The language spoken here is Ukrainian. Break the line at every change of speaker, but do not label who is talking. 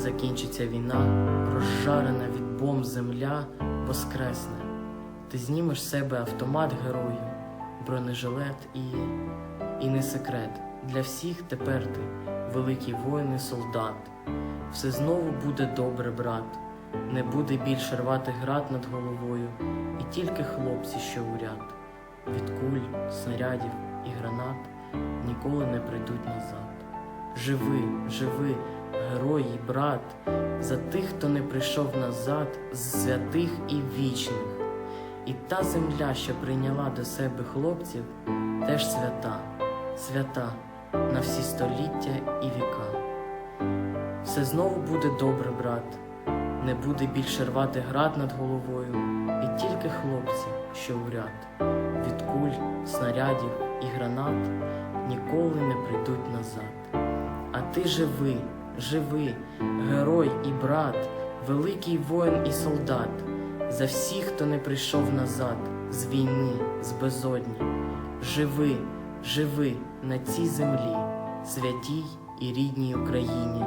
закінчиться війна, розжарена від бомб земля воскресне. Ти знімеш себе автомат герою, бронежилет і. і не секрет. Для всіх тепер ти великий воїн і солдат. Все знову буде добре, брат. Не буде більше рвати град над головою, і тільки хлопці, що у ряд, від куль, снарядів і гранат ніколи не прийдуть назад. Живи, живи, герой і брат, за тих, хто не прийшов назад, з святих і вічних. І та земля, що прийняла до себе хлопців, теж свята, свята на всі століття і віка. Все знову буде добре, брат, не буде більше рвати град над головою, і тільки хлопці, що в ряд, від куль, снарядів і гранат ніколи не прийдуть назад. А ти живи, живи, герой і брат, великий воїн і солдат, за всіх, хто не прийшов назад, з війни, з безодні. Живи, живи на цій землі, святій і рідній Україні.